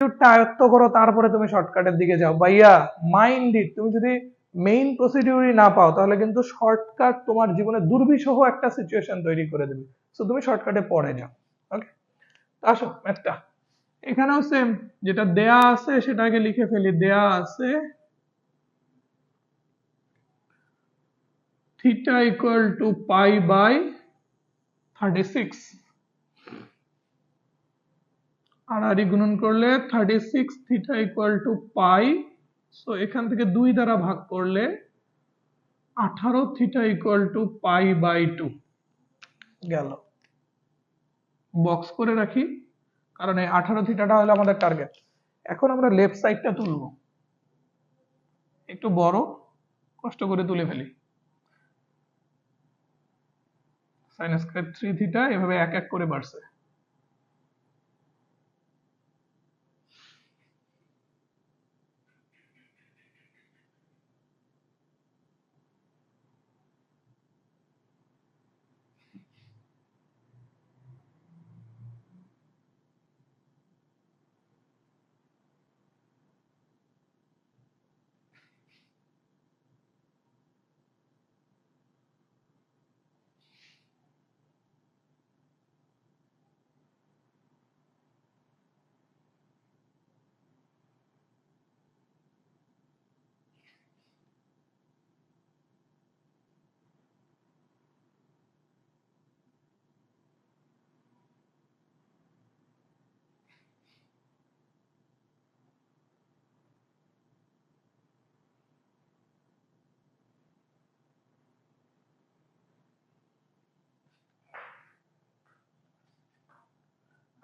প্রসিডিউরটা আয়ত্ত করো, তারপরে তুমি শর্টকাটের দিকে যাও। ভাইয়া মাইন্ড ইট তুমি যদি মেইন প্রসিডিউরই না পাও, তাহলে কিন্তু শর্টকাট তোমার জীবনে দুর্বিষহ একটা সিচুয়েশন তৈরি করে দেবে। সো তুমি শর্টকাটে পড়ে যাও ওকে আসো ম্যাথটা এখানেও সেম যেটা দেয়া আছে সেটাকে লিখে ফেলি। দেয়া আছে theta equal to pi by thirty six আর আর গুণন করলে thirty six theta equal to pi so এখান থেকে দুই দ্বারা ভাগ করলে আঠারো theta equal to pi by two গেল। বক্স করে রাখি কারণ এই আঠারো থিটাটা হলো আমাদের টার্গেট এখন আমরা লেফট সাইডটা তুলব। একটু বড় কষ্ট করে তুলে ফেলি। সাইন স্কয়ার থ্রি থিটা এভাবে এক এক করে বাড়ছে।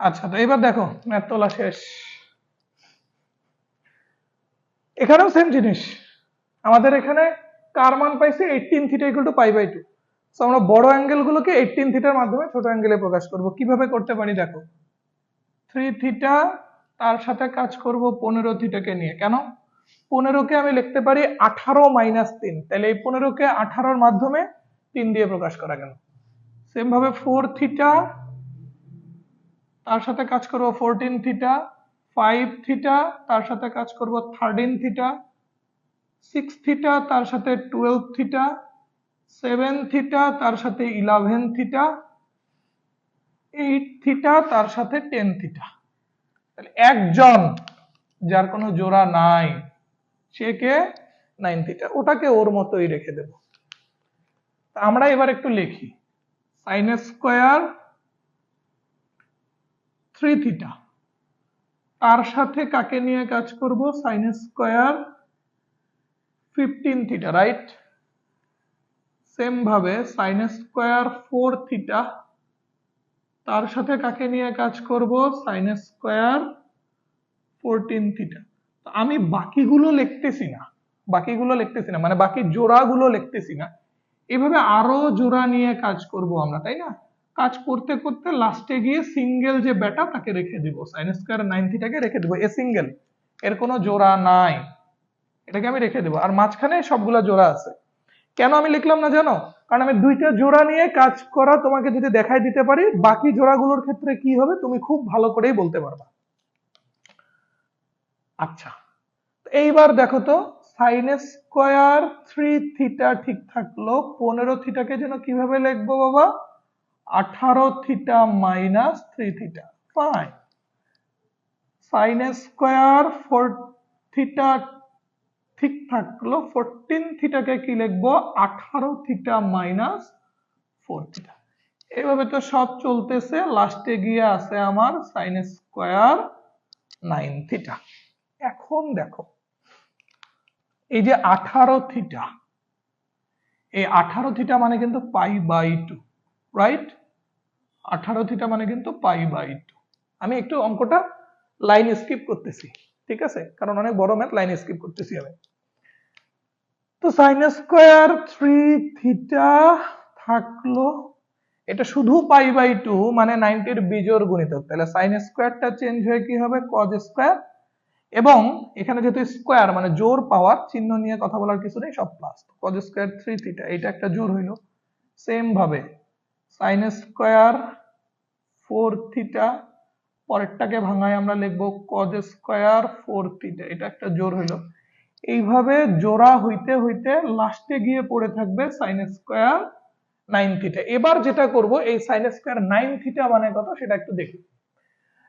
আচ্ছা তো এবার দেখো ম্যাথ তোলা শেষ। এখানেও সেম জিনিস। আমাদের এখানে কার মান পাইছি? Eighteen theta equal to pi by two so আমরা বড় অ্যাঙ্গেল গুলোকে এইটিন থিটার মাধ্যমে ছোট অ্যাঙ্গেলে প্রকাশ করব। কীভাবে করতে পারি দেখো? থ্রি থিটা তার সাথে কাজ করব পনেরো থিটাকে নিয়ে। কেন? পনেরোকে আমি লিখতে পারি আঠারো মাইনাস তিন। তাহলে এই পনেরোকে আঠারোর মাধ্যমে তিন দিয়ে প্রকাশ করা গেল। সেম ভাবে ফোর থিটা তার সাথে কাজ করব ফোরটিন থিটা ফাইভ থিটা তার সাথে কাজ করব থার্টিন থিটা সিক্স থিটা তার সাথে টুয়েলভ থিটা সেভেন থিটা তার সাথে ইলেভেন থিটা এইট থিটা তার সাথে টেন থিটা তাহলে একজন যার কোনো জোড়া নাই, সে কে? নাইন থিটা ওটাকে ওর মতোই রেখে দেব। আমরা এবার একটু লিখি। সাইন স্কোয়ার থ্রি থিটা তার সাথে কাকে নিয়ে কাজ করব? Sine square fifteen theta right same ভাবে সাইন স্কোয়ার ফোর থিটা তার সাথে কাকে নিয়ে কাজ করব? সাইন স্কোয়ার ফোরটিন থিটা আমি বাকিগুলো লিখতেছি না। বাকিগুলো লিখতেছি না মানে বাকি জোড়াগুলো লিখতেছি না। এভাবে আরও জোড়া নিয়ে কাজ করব আমরা, তাই না? কাজ করতে করতে লাস্টে গিয়ে সিঙ্গেল যে বেটা তাকে রেখে দিব। সাইন স্কোয়ার নাইন থিটাকে রেখে দিব। এ সিঙ্গেল এর কোনো জোড়া নাই। এটাকে আমি রেখে দেব। আর মাঝখানে সবগুলা জোড়া আছে। কেন আমি লিখলাম না জানো? কারণ আমি দুইটা জোড়া নিয়ে কাজ করা তোমাকে যদি দেখাই দিতে পারি, বাকি জোড়াগুলোর ক্ষেত্রে কি হবে তুমি খুব ভালো করেই বলতে পারবা। আচ্ছা এইবার দেখো তো সাইন স্কোয়ার থ্রি থিটা ঠিক থাকল। পনেরো থিটাকে যেন কীভাবে লিখব বাবা? আঠারো theta minus three theta fine sine square four theta ঠিক থাকল ফোরটিন থিটাকে কি লিখব? আঠারো থিটা মাইনাস ফোর থিটা। এভাবে তো সব চলতেছে লাস্টে গিয়ে আছে আমার সাইন স্কোয়ার নাইন থিটা। এখন দেখো, এই যে আঠারো থিটা, এই আঠারো থিটা মানে কিন্তু পাই বাই টু রাইট আঠারো থিটা মানে কিন্তু পাই বাই টু আমি একটু অঙ্কটা লাইন স্কিপ করতেছি, ঠিক আছে? কারণ অনেক বড় ম্যাথ লাইন স্কিপ করতেছি আমি। তো সাইন স্কোয়ার থ্রি থিটা থাকল, এটা শুধু পাই বাই টু মানে নাইনটির বিজোর গুণিতক। তাহলে সাইন স্কোয়ারটা চেঞ্জ হয়ে কি হবে? কজ স্কোয়ার এবং এখানে যেহেতু স্কোয়ার মানে জোর পাওয়ার, চিহ্ন নিয়ে কথা বলার কিছু নেই, সব plus cos square three theta এটা একটা জোর হইল। সেম ভাবে সাইন স্কোয়ার ফোর থিটা পরেরটাকে ভাঙায় আমরা লিখব কজ স্কোয়ার ফোর থিটা এটা একটা জোর হইল এইভাবে জোড়া হইতে হইতে লাস্টে গিয়ে পড়ে থাকবে সাইন স্কোয়ার নাইন থিটা এবার যেটা করব, এই সাইন স্কোয়ার নাইন থিটা মানে কত সেটা একটু দেখি।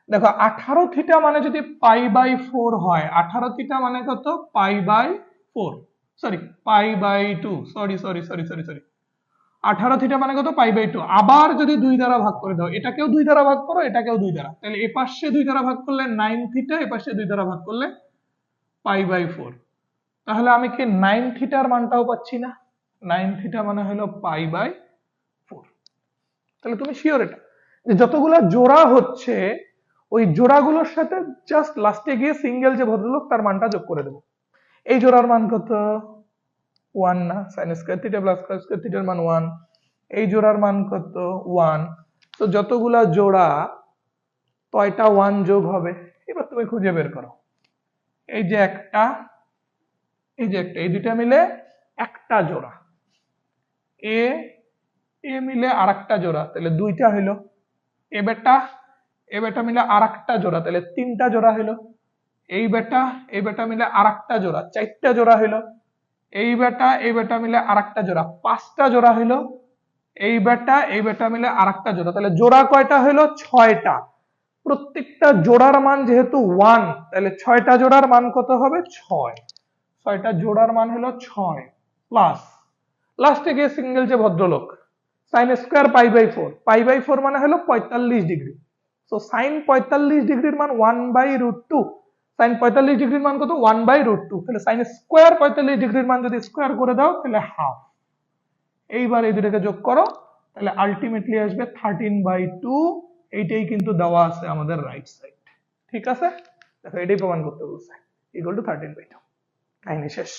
দেখো, আঠারো থিটা মানে যদি পাই বাই ফোর হয়, আঠারো থিটা মানে কত? Pi by four sorry pi by two sorry sorry sorry sorry sorry আঠারো থিটা মানে কত? পাই বাই টু আবার যদি দুই দ্বারা ভাগ করে দাও, এটাকেও দুই দ্বারা ভাগ করো, এটাকেও দুই দ্বারা। তাহলে এ পাশে দুই দ্বারা ভাগ করলে নাইন থিটা এ পাশে দুই দ্বারা ভাগ করলে পাই বাই ফোর তাহলে আমি কি নাইন থিটার মানটাও পাচ্ছি না? নাইন থিটা মানে হলো পাই বাই ফোর তাহলে তুমি শিওর এটা? যে যতগুলা জোড়া হচ্ছে, ওই জোড়াগুলোর সাথে জাস্ট লাস্টে গিয়ে সিঙ্গেল যে ভদ্রলোক, তার মানটা যোগ করে দেবো। এই জোড়ার মান কত? ওয়ান না sine square theta plus cos square থিটার মান ওয়ান এই জোড়ার মান কত? ওয়ান তো যতগুলা জোড়া, কয়টা ওয়ান যোগ হবে? এবার তুমি খুঁজে বের করো। এই যে একটা, এই যে একটা, এই দুইটা মিলে একটা জোড়া। এ এ মিলে আর একটা জোড়া, তাহলে দুইটা হইল এ বেটা এ বেটা মিলে আর একটা জোড়া, তাহলে তিনটা জোড়া হইল এই বেটা এই বেটা মিলে আরেকটা জোড়া, চারটা জোড়া হইল এই বেটা এই বেটা মিলে আরেকটা জোড়া। পাঁচটা জোড়া হইল এই বেটা এই বেটা মিলে আরেকটা জোড়া। তাহলে জোড়া কয়টা হইল? ছয়টা। প্রত্যেকটা জোড়ার মান যেহেতু ওয়ান তাহলে ছয়টা জোড়ার মান কত হবে? ছয়। ছয়টা জোড়ার মান হলো ছয় প্লাস লাস্টে গিয়ে সিঙ্গেল যে ভদ্রলোক sine square pi by four pi by four মানে হলো পঁয়তাল্লিশ ডিগ্রি সো সাইন পঁয়তাল্লিশ ডিগ্রির মান one by root two sine পঁয়তাল্লিশ ডিগ্রির মান কত? ওয়ান বাই রুট টু তাহলে সাইন স্কোয়ার পঁয়তাল্লিশ ডিগ্রির মান যদি স্কোয়ার করে দাও, তাহলে হাফ এইবার এই দুটাকে যোগ করো, তাহলে আলটিমেটলি আসবে থার্টিন বাই টু এইটাই কিন্তু দেওয়া আছে আমাদের রাইট সাইড ঠিক আছে? দেখো এটাই প্রমাণ করতে বলছে। Equal to thirteen by two কাহিনী শেষ।